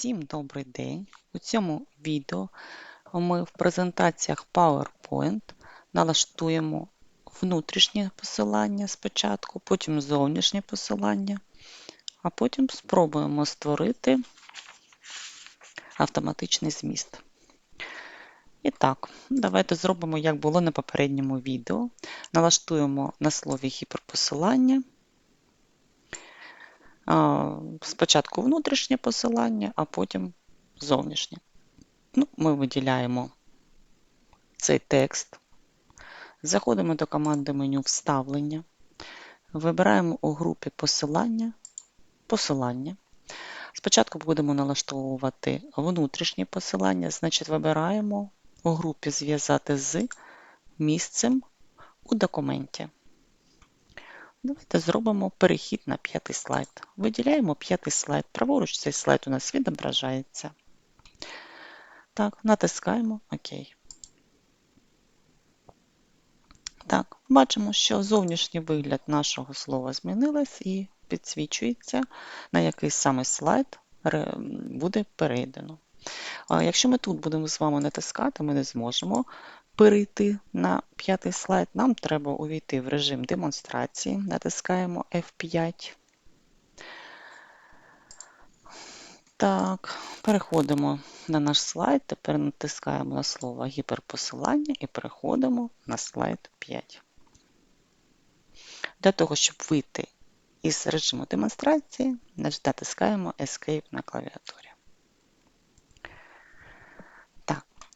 Всім добрий день! У цьому відео ми в презентаціях PowerPoint налаштуємо внутрішнє посилання спочатку, потім зовнішнє посилання, а потім спробуємо створити автоматичний зміст. І так, давайте зробимо, як було на попередньому відео. Налаштуємо на слові гіперпосилання. Спочатку внутрішнє посилання, а потім зовнішнє. Ну, Ми виділяємо цей текст. Заходимо до команди меню Вставлення. Вибираємо у групі посилання. посилання. Спочатку будемо налаштовувати внутрішнє посилання, значить, вибираємо у групі Зв'язати з місцем у документі. Давайте зробимо перехід на п'ятий слайд. Виділяємо п'ятий слайд. Праворуч цей слайд у нас відображається. Так, натискаємо ОК. Так, бачимо, що зовнішній вигляд нашого слова змінилось і підсвічується, на який саме слайд буде перейдено. Якщо ми тут будемо з вами натискати, ми не зможемо перейти на п'ятий слайд, нам треба увійти в режим демонстрації. Натискаємо F5. Так, переходимо на наш слайд. Тепер натискаємо на слово гіперпосилання і переходимо на слайд 5. Для того, щоб вийти із режиму демонстрації, натискаємо Escape на клавіатурі.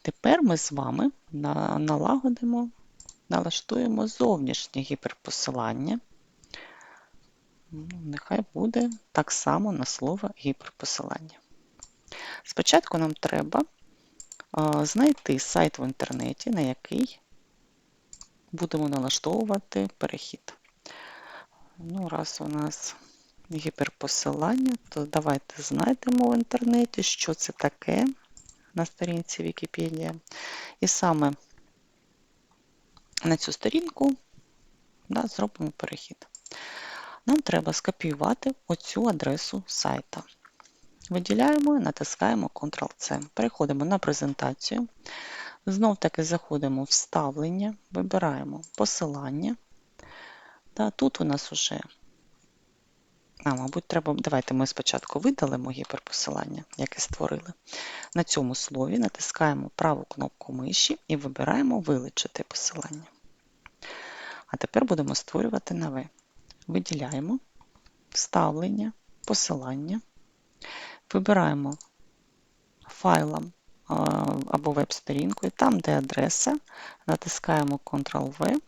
Тепер ми з вами налагодимо, налаштуємо зовнішнє гіперпосилання. Ну, нехай буде так само на слово гіперпосилання. Спочатку нам треба знайти сайт в інтернеті, на який будемо налаштовувати перехід. Ну, Раз у нас гіперпосилання, то давайте знайдемо в інтернеті, що це таке на сторінці Вікіпедія. І саме на цю сторінку да, зробимо перехід. Нам треба скопіювати оцю адресу сайта. Виділяємо і натискаємо Ctrl-C. Переходимо на презентацію. Знов таки заходимо в вставлення, вибираємо посилання. Та Тут у нас вже а, мабуть, треба. Давайте ми спочатку видалимо гіперпосилання, яке створили. На цьому слові натискаємо праву кнопку миші і вибираємо Вилучити посилання. А тепер будемо створювати нове. Виділяємо вставлення, посилання, вибираємо файлом або веб-сторінкою, там, де адреса, натискаємо Ctrl-V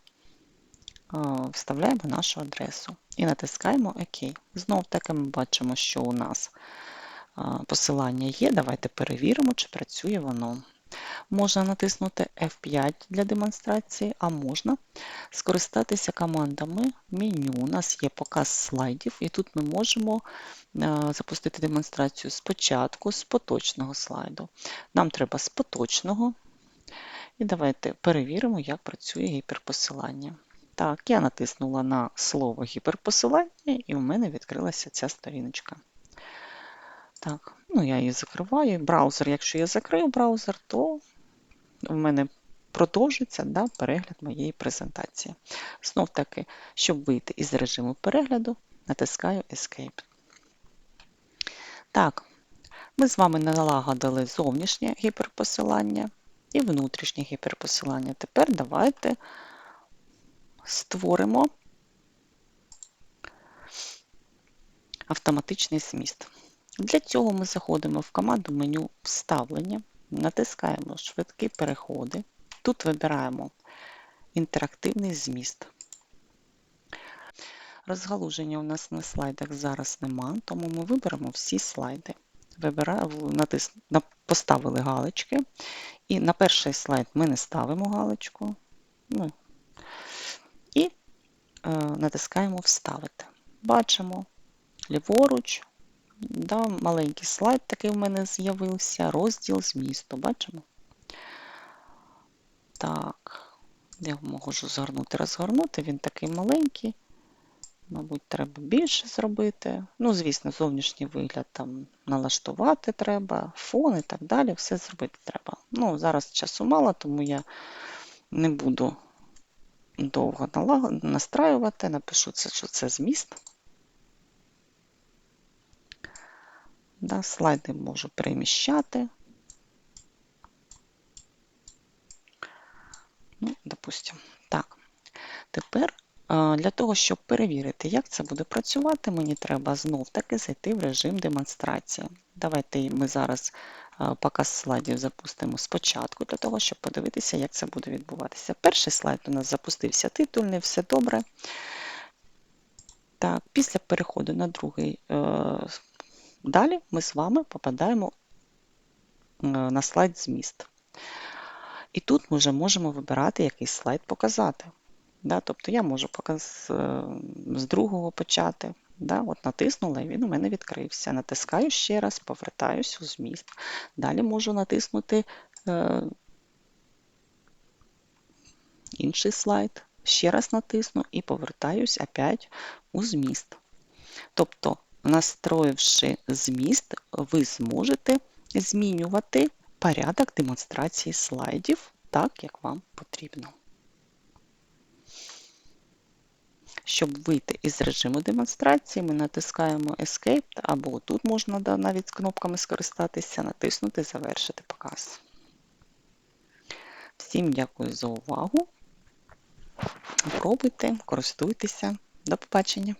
вставляємо нашу адресу і натискаємо ОК. Знов таки ми бачимо, що у нас посилання є. Давайте перевіримо, чи працює воно. Можна натиснути F5 для демонстрації, а можна скористатися командами меню. У нас є показ слайдів, і тут ми можемо запустити демонстрацію спочатку з поточного слайду. Нам треба з поточного. І давайте перевіримо, як працює гіперпосилання. Так, я натиснула на слово гіперпосилання, і у мене відкрилася ця сторіночка. Так, ну я її закриваю. Браузер, якщо я закрию браузер, то в мене продовжиться да, перегляд моєї презентації. Знов таки, щоб вийти із режиму перегляду, натискаю Escape. Так, ми з вами налагодили зовнішнє гіперпосилання і внутрішнє гіперпосилання. Тепер давайте створимо автоматичний зміст. Для цього ми заходимо в команду меню Вставлення, натискаємо Швидкі переходи. Тут вибираємо інтерактивний зміст. Розгалуження у нас на слайдах зараз нема, тому ми виберемо всі слайди. Поставили галочки. І на перший слайд ми не ставимо галочку. Ну, натискаємо Вставити. Бачимо ліворуч, да, маленький слайд такий в мене з'явився, розділ змісту. Бачимо? Так, я можу згорнути, розгорнути, він такий маленький. Мабуть, треба більше зробити. Ну, звісно, зовнішній вигляд там налаштувати треба, фон і так далі, все зробити треба. Ну, зараз часу мало, тому я не буду довго настраювати, напишу це, що це зміст. Да, слайди можу переміщати. Ну, допустимо. Так. Тепер для того, щоб перевірити, як це буде працювати, мені треба знов-таки зайти в режим демонстрації. Давайте ми зараз показ слайдів запустимо спочатку, для того, щоб подивитися, як це буде відбуватися. Перший слайд у нас запустився титульний, все добре. Так, після переходу на другий е, далі ми з вами попадаємо е, на слайд зміст. І тут ми вже можемо вибирати, який слайд показати. Да? Тобто я можу показ е, з другого почати. Да? От натиснула, і він у мене відкрився. Натискаю ще раз, повертаюсь у зміст. Далі можу натиснути е, інший слайд. Ще раз натисну і повертаюсь опять у зміст. Тобто, настроївши зміст, ви зможете змінювати порядок демонстрації слайдів так, як вам потрібно. Щоб вийти із режиму демонстрації, ми натискаємо Escape, або тут можна навіть кнопками скористатися, натиснути Завершити показ. Всім дякую за увагу. Пробуйте, користуйтеся. До побачення!